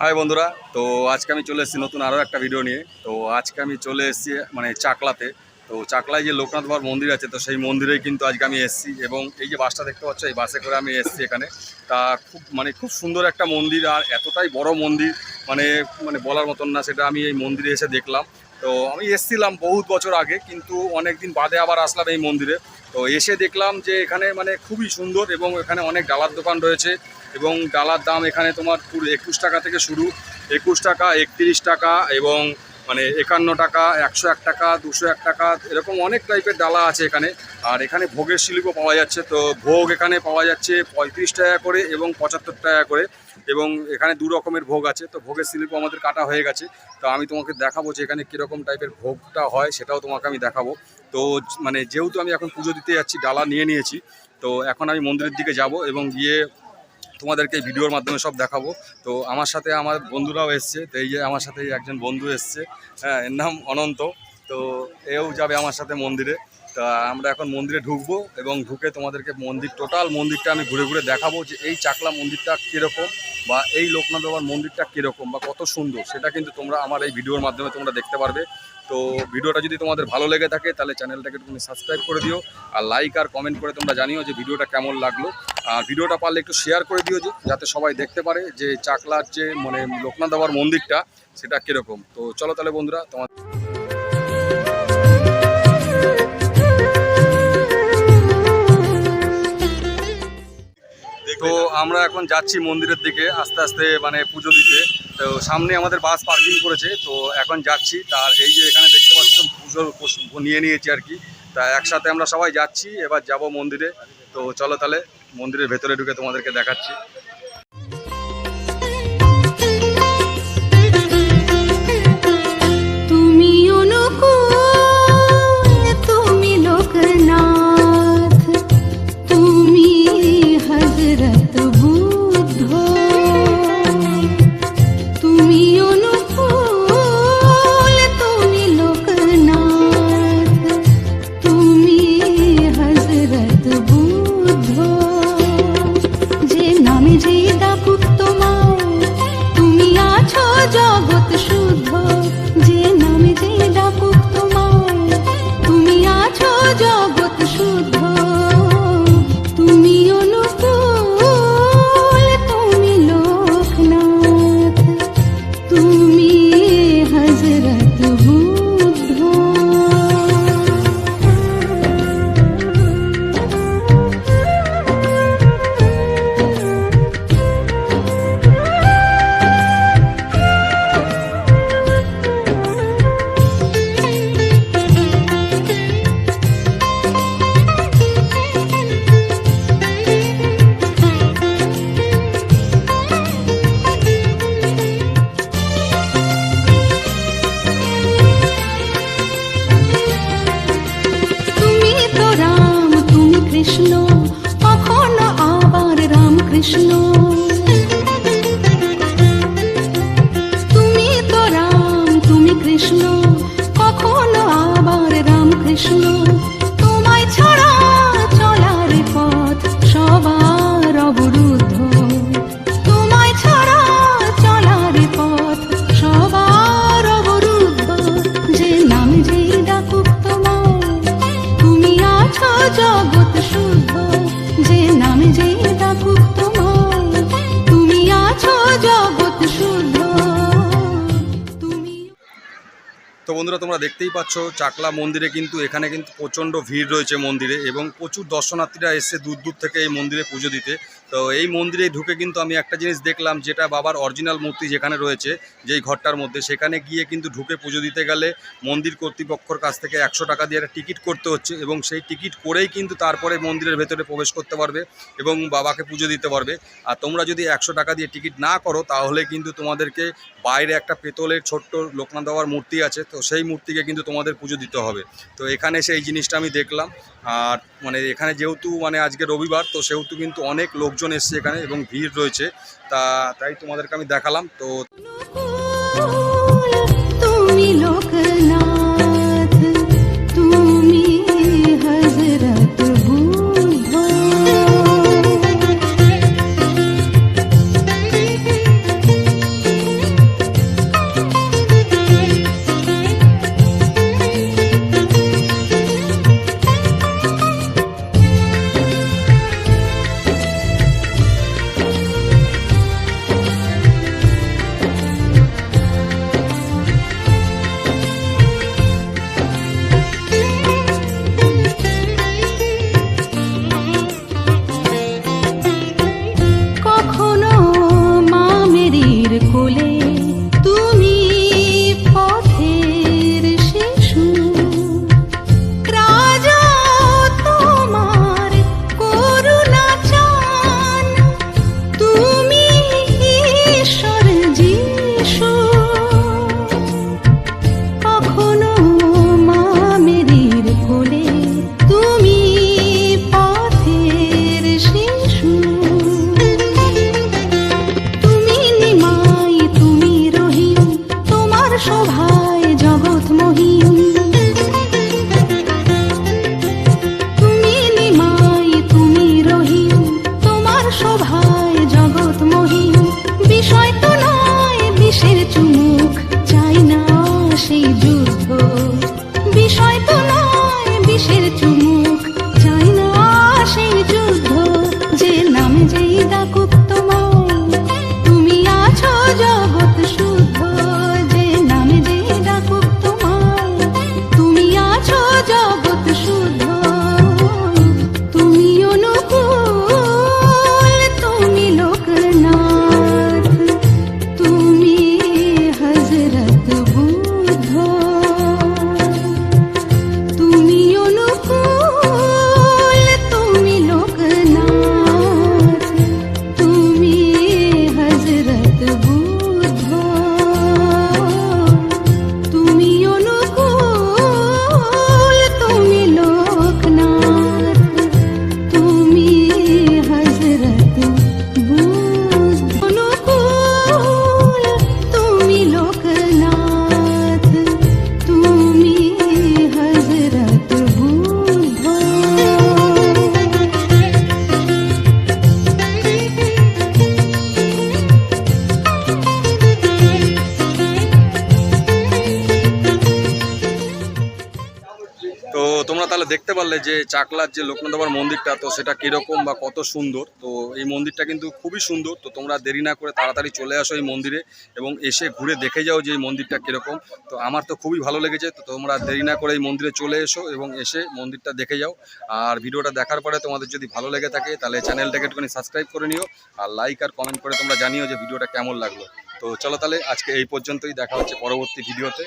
High বন্ধুরা, তো আজকে আমি চলে এসেছি নতুন আরও একটা ভিডিও নিয়ে। তো আজকে আমি চলে এসেছি মানে চাকলাতে। তো চাকলায় যে লোকনাথ বাবার মন্দির আছে, তো সেই মন্দিরেই কিন্তু আজকে আমি এসেছি এবং এই যে বাসটা দেখতে পাচ্ছ, এই বাসে করে আমি এসেছি এখানে। তা খুব মানে খুব সুন্দর একটা মন্দির, আর এতটাই বড় মন্দির মানে মানে বলার মতন না, সেটা আমি এই মন্দিরে এসে দেখলাম। তো আমি এসেছিলাম বহুত বছর আগে, কিন্তু অনেক দিন বাদে আবার আসলাম এই মন্দিরে। তো এসে দেখলাম যে এখানে মানে খুবই সুন্দর এবং এখানে অনেক ডালার দোকান রয়েছে এবং ডালার দাম এখানে তোমার পুরো একুশ টাকা থেকে শুরু। একুশ টাকা, একত্রিশ টাকা এবং মানে একান্ন টাকা, একশো এক টাকা, দুশো এক টাকা, এরকম অনেক টাইপের ডালা আছে এখানে। আর এখানে ভোগের শিল্প পাওয়া যাচ্ছে, তো ভোগ এখানে পাওয়া যাচ্ছে পঁয়ত্রিশ টাকা করে এবং পঁচাত্তর টাকা করে। এবং এখানে দু রকমের ভোগ আছে। তো ভোগের শিল্প আমাদের কাটা হয়ে গেছে। তো আমি তোমাকে দেখাবো যে এখানে কীরকম টাইপের ভোগটা হয়, সেটাও তোমাকে আমি দেখাবো। তো মানে যেহেতু আমি এখন পুজো দিতে যাচ্ছি, ডালা নিয়ে নিয়েছি, তো এখন আমি মন্দিরের দিকে যাব এবং গিয়ে তোমাদেরকে ভিডিওর মাধ্যমে সব দেখাবো। তো আমার সাথে আমার বন্ধুরাও এসছে, তো এই যে আমার সাথে একজন বন্ধু এসছে হ্যাঁ এর নাম অনন্ত। তো এও যাবে আমার সাথে মন্দিরে। তা আমরা এখন মন্দিরে ঢুকবো এবং ঢুকে তোমাদেরকে মন্দির টোটাল মন্দিরটা আমি ঘুরে ঘুরে দেখাবো যে এই চাকলা মন্দিরটা কীরকম বা এই লোকনাথ বাবার মন্দিরটা কীরকম বা কত সুন্দর, সেটা কিন্তু তোমরা আমার এই ভিডিওর মাধ্যমে তোমরা দেখতে পারবে। তো ভিডিওটা যদি তোমাদের ভালো লেগে থাকে তাহলে চ্যানেলটাকে তুমি সাবস্ক্রাইব করে দিও আর লাইক আর কমেন্ট করে তোমরা জানিও যে ভিডিওটা কেমন লাগল। আর ভিডিওটা পারলে একটু শেয়ার করে দিও যে, যাতে সবাই দেখতে পারে যে চাকলার যে মানে লোকনাথ বাবার মন্দিরটা সেটা কীরকম। তো চলো তাহলে বন্ধুরা তোমার আমরা এখন যাচ্ছি মন্দিরের দিকে আস্তে আস্তে মানে পুজো দিতে। তো সামনে আমাদের বাস পার্কিং করেছে, তো এখন যাচ্ছি। তার এই যে এখানে দেখতে পাচ্ছ পুজোর নিয়ে নিয়েছি আর কি। তা একসাথে আমরা সবাই যাচ্ছি, এবার যাব মন্দিরে। তো চলো তাহলে মন্দিরের ভেতরে ঢুকে তোমাদেরকে দেখাচ্ছি। তো বন্ধুরা, তোমরা দেখতেই পাচ্ছ, চাকলা মন্দিরে কিন্তু এখানে কিন্তু প্রচণ্ড ভিড় রয়েছে মন্দিরে এবং প্রচুর দর্শনার্থীরা এসে দূর দূর থেকে এই মন্দিরে পুজো দিতে। তো এই মন্দিরে ঢুকে কিন্তু আমি একটা জিনিস দেখলাম, যেটা বাবার অরিজিনাল মূর্তি যেখানে রয়েছে, যেই ঘরটার মধ্যে, সেখানে গিয়ে কিন্তু ঢুকে পুজো দিতে গেলে মন্দির কর্তৃপক্ষর কাছ থেকে একশো টাকা দিয়ে একটা টিকিট করতে হচ্ছে এবং সেই টিকিট করেই কিন্তু তারপরে মন্দিরের ভেতরে প্রবেশ করতে পারবে এবং বাবাকে পুজো দিতে পারবে। আর তোমরা যদি একশো টাকা দিয়ে টিকিট না করো, তাহলে কিন্তু তোমাদেরকে বাইরে একটা পেতলের ছোট্ট লোকনাথ বাবার মূর্তি আছে, তো সেই মূর্তিকে কিন্তু তোমাদের পুজো দিতে হবে। তো এখানে সেই জিনিসটা আমি দেখলাম। আর মানে এখানে যেহেতু মানে আজকে রবিবার, তো সেহেতু কিন্তু অনেক লোকজন এসছে এখানে এবং ভিড় রয়েছে। তা তাই তোমাদেরকে আমি দেখালাম। তো তাহলে দেখতে পারলে যে চাকলার যে লোকনাথ বাবার মন্দিরটা, তো সেটা কীরকম বা কত সুন্দর? তো এই মন্দিরটা কিন্তু খুবই সুন্দর। তো তোমরা দেরি না করে তাড়াতাড়ি চলে আসো এই মন্দিরে এবং এসে ঘুরে দেখে যাও যে এই মন্দিরটা কীরকম। তো আমার তো খুবই ভালো লেগেছে। তো তোমরা দেরি না করে এই মন্দিরে চলে এসো এবং এসে মন্দিরটা দেখে যাও। আর ভিডিওটা দেখার পরে তোমাদের যদি ভালো লেগে থাকে, তাহলে চ্যানেলটাকে একটুখানি সাবস্ক্রাইব করে নিও। আর লাইক আর কমেন্ট করে তোমরা জানিও যে ভিডিওটা কেমন লাগল। তো চলো তাহলে আজকে এই পর্যন্তই। দেখা হচ্ছে পরবর্তী ভিডিওতে।